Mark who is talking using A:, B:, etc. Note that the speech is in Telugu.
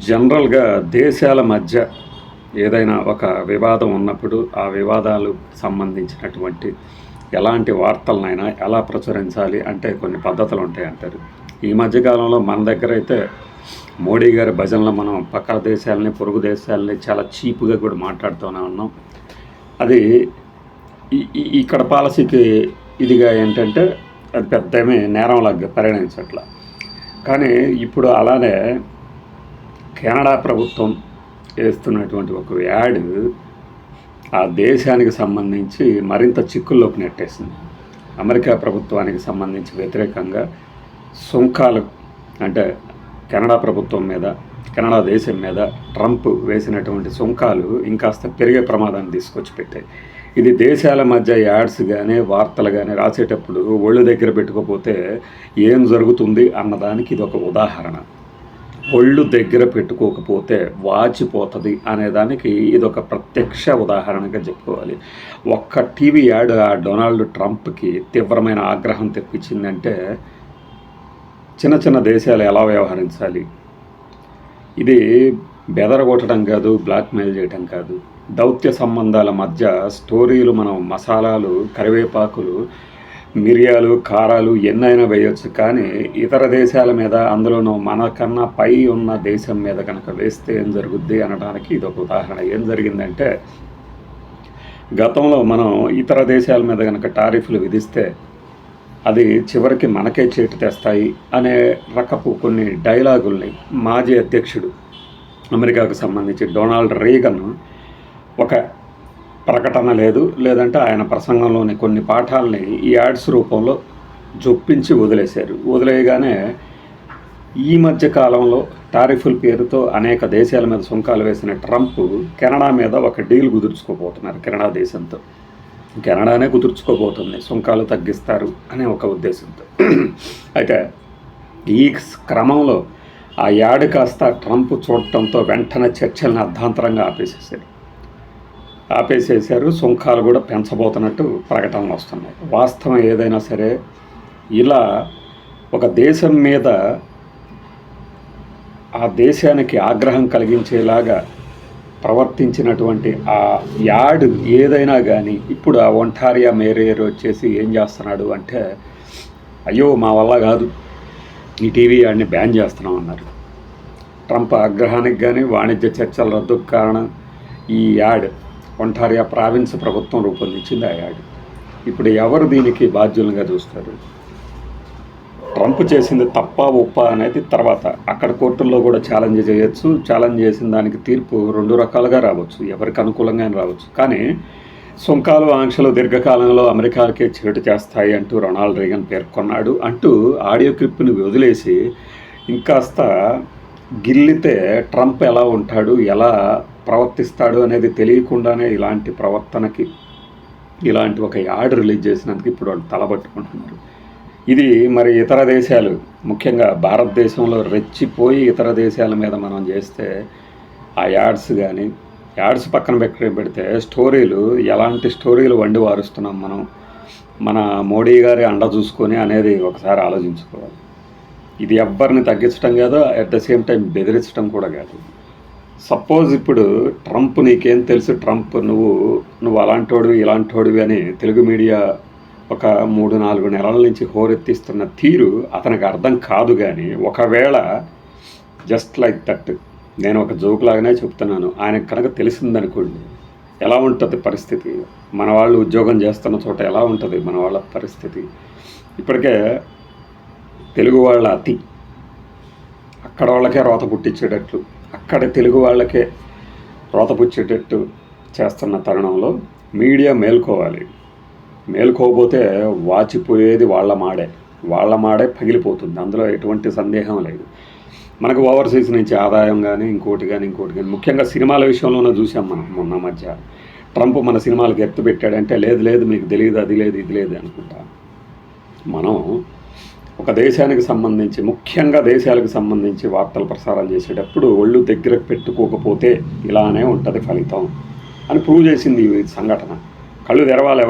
A: జనరల్గా దేశాల మధ్య ఏదైనా ఒక వివాదం ఉన్నప్పుడు ఆ వివాదాలు సంబంధించినటువంటి ఎలాంటి వార్తలనైనా ఎలా ప్రచురించాలి అంటే కొన్ని పద్ధతులు ఉంటాయి అంటారు. ఈ మధ్యకాలంలో మన దగ్గర అయితే మోడీ గారి భజనలో మనం పక్క దేశాలని పొరుగు దేశాలని చాలా చీప్గా కూడా మాట్లాడుతూనే ఉన్నాం. అది ఇక్కడ పాలసీకి ఇదిగా ఏంటంటే అది పెద్ద నేరంలాగా పరిగణించట్ల. కానీ ఇప్పుడు అలానే కెనడా ప్రభుత్వం వేస్తున్నటువంటి ఒక యాడ్ ఆ దేశానికి సంబంధించి మరింత చిక్కుల్లోకి నెట్టేసింది. అమెరికా ప్రభుత్వానికి సంబంధించి వ్యతిరేకంగా సుంకాలు అంటే కెనడా ప్రభుత్వం మీద కెనడా దేశం మీద ట్రంప్ వేసినటువంటి సుంకాలు ఇంకాస్త పెరిగే ప్రమాదాన్ని తీసుకొచ్చి పెట్టాయి ఇది దేశాల మధ్య యాడ్స్ కానీ వార్తలు కానీ రాసేటప్పుడు ఒళ్ళు దగ్గర పెట్టుకోపోతే ఏం జరుగుతుంది అన్నదానికి ఇది ఒక ఉదాహరణ. ఒళ్ళు దగ్గర పెట్టుకోకపోతే వాచిపోతుంది అనేదానికి ఇది ఒక ప్రత్యక్ష ఉదాహరణగా చెప్పుకోవాలి. ఒక్క టీవీ యాడ్ ఆ డొనాల్డ్ ట్రంప్కి తీవ్రమైన ఆగ్రహం తెప్పించిందంటే చిన్న చిన్న దేశాలు ఎలా వ్యవహరించాలి? ఇది బెదరగొట్టడం కాదు బ్లాక్మెయిల్ చేయడం కాదు. దౌత్య సంబంధాల మధ్య స్టోరీలు మనం మసాలాలు కరివేపాకులు మిరియాలు కారాలు ఎన్నైనా వేయొచ్చు. కానీ ఇతర దేశాల మీద అందులోనూ మనకన్నా పై ఉన్న దేశం మీద కనుక వేస్తే ఏం జరుగుద్ది అనడానికి ఇది ఒక ఉదాహరణ. ఏం జరిగిందంటే గతంలో మనం ఇతర దేశాల మీద కనుక టారిఫ్లు విధిస్తే అది చివరికి మనకే చేటు తెస్తాయి అనే రకపు కొన్ని డైలాగుల్ని మాజీ అధ్యక్షుడు అమెరికాకు సంబంధించి డొనాల్డ్ రీగన్ ఒక ప్రకటన లేదు. లేదంటే ఆయన ప్రసంగంలోని కొన్ని పాఠాలని ఈ యాడ్స్ రూపంలో జొప్పించి వదిలేశారు. వదిలేయగానే ఈ మధ్య కాలంలో టారిఫుల్ పేరుతో అనేక దేశాల మీద సుంకాలు వేసిన ట్రంప్ కెనడా మీద ఒక డీల్ కుదుర్చుకోబోతున్నారు కెనడా దేశంతో. కెనడానే కుదుర్చుకోబోతుంది. సుంకాలు తగ్గిస్తారు అనే ఒక ఉద్దేశంతో. అయితే ఈ క్రమంలో ఆ యాడ్ కాస్త ట్రంప్ చూడటంతో వెంటనే చర్చలను అర్ధాంతరంగా ఆపేసేసారు. ఆపేసేసారు సుంకాలు కూడా పెంచబోతున్నట్టు ప్రకటనలు వస్తున్నాయి. వాస్తవం ఏదైనా సరే ఇలా ఒక దేశం మీద ఆ దేశానికి ఆగ్రహం కలిగించేలాగా ప్రవర్తించినటువంటి ఆ యాడ్ ఏదైనా కానీ ఇప్పుడు ఆ ఒంటారియా మేరేర్ వచ్చేసి ఏం చేస్తున్నాడు అంటే అయ్యో మా వల్ల కాదు. ఈ టీవీ యాడ్ని బ్యాన్ చేస్తున్నాం అన్నారు. ట్రంప్ ఆగ్రహానికి కానీ వాణిజ్య చర్చల రద్దుకు కారణం ఈ యాడ్. ఒంటారియా ప్రావిన్స్ ప్రభుత్వం రూపొందించింది ఆ యాడ్ ఇప్పుడు ఎవరు దీనికి బాధ్యులుగా చూస్తారు? ట్రంప్ చేసింది తప్ప ఉప్ప అనేది తర్వాత. అక్కడ కోర్టుల్లో కూడా ఛాలెంజ్ చేయొచ్చు ఛాలెంజ్ చేసిన దానికి తీర్పు రెండు రకాలుగా రావచ్చు. ఎవరికి అనుకూలంగా రావచ్చు. కానీ సుంకాలు ఆంక్షలు దీర్ఘకాలంలో అమెరికాకే చేటు చేస్తాయి అంటూ రొనాల్డ్ రీగన్ పేర్కొన్నాడు. అంటూ ఆడియో క్లిప్ని వదిలేసి ఇంకాస్త గిల్లితే ట్రంప్ ఎలా ఉంటాడు ఎలా ప్రవర్తిస్తాడు అనేది తెలియకుండానే ఇలాంటి ప్రవర్తనకి ఇలాంటి ఒక యాడ్ రిలీజ్ చేసినందుకు ఇప్పుడు వాళ్ళు తలబట్టుకుంటున్నారు. ఇది మరి ఇతర దేశాలు ముఖ్యంగా భారతదేశంలో రెచ్చిపోయి ఇతర దేశాల మీద మనం చేస్తే ఆ యాడ్స్ కానీ యాడ్స్ పక్కన పెట్టి పెడితే స్టోరీలు ఎలాంటి స్టోరీలు వండి వారుస్తున్నాం మనం? మన మోడీ గారి అండ చూసుకొని అనేది ఒకసారి ఆలోచించుకోవాలి. ఇది ఎవ్వరిని తగ్గించడం కాదు అట్ ద సేమ్ టైం బెదిరించడం కూడా కాదు. సపోజ్ ఇప్పుడు ట్రంప్ నీకేం తెలుసు? ట్రంప్ నువ్వు నువ్వు అలాంటోడివి ఇలాంటోడివి అని తెలుగు మీడియా ఒక మూడు నాలుగు నెలల నుంచి హోరెత్తిస్తున్న తీరు అతనికి అర్థం కాదు కానీ ఒకవేళ జస్ట్ లైక్ దట్ నేను ఒక జోక్ లాగానే చెప్తున్నాను. ఆయనకు కనుక తెలిసిందనుకోండి ఎలా ఉంటుంది పరిస్థితి? మన వాళ్ళు ఉద్యోగం చేస్తున్న చోట ఎలా ఉంటుంది మన వాళ్ళ పరిస్థితి? ఇప్పటికే తెలుగు వాళ్ళ అతి అక్కడ వాళ్ళకే రోత పుట్టించేటట్లు. అక్కడ తెలుగు వాళ్ళకే రోతపుచ్చేటట్టు చేస్తున్న తరుణంలో మీడియా మేల్కోవాలి. మేల్కోకపోతే వాచిపోయేది వాళ్ళ మాడే. వాళ్ళ మాడే పగిలిపోతుంది. అందులో ఎటువంటి సందేహం లేదు. మనకు ఓవర్సీస్ నుంచి ఆదాయం కానీ ఇంకోటి కానీ ఇంకోటి కానీ ముఖ్యంగా సినిమాల విషయంలోనే చూసాం మనం మొన్న మధ్య. ట్రంప్ మన సినిమాలకు ఎత్తు పెట్టాడంటే లేదు లేదు మీకు తెలియదు అది లేదు ఇది లేదు అనుకుంటా. మనం ఒక దేశానికి సంబంధించి ముఖ్యంగా దేశాలకు సంబంధించి వార్తలు ప్రసారం చేసేటప్పుడు ఒళ్ళు దగ్గర పెట్టుకోకపోతే ఇలానే ఉంటుంది ఫలితం అని ప్రూవ్ చేసింది ఈ సంఘటన. కళ్ళు తెరవాలి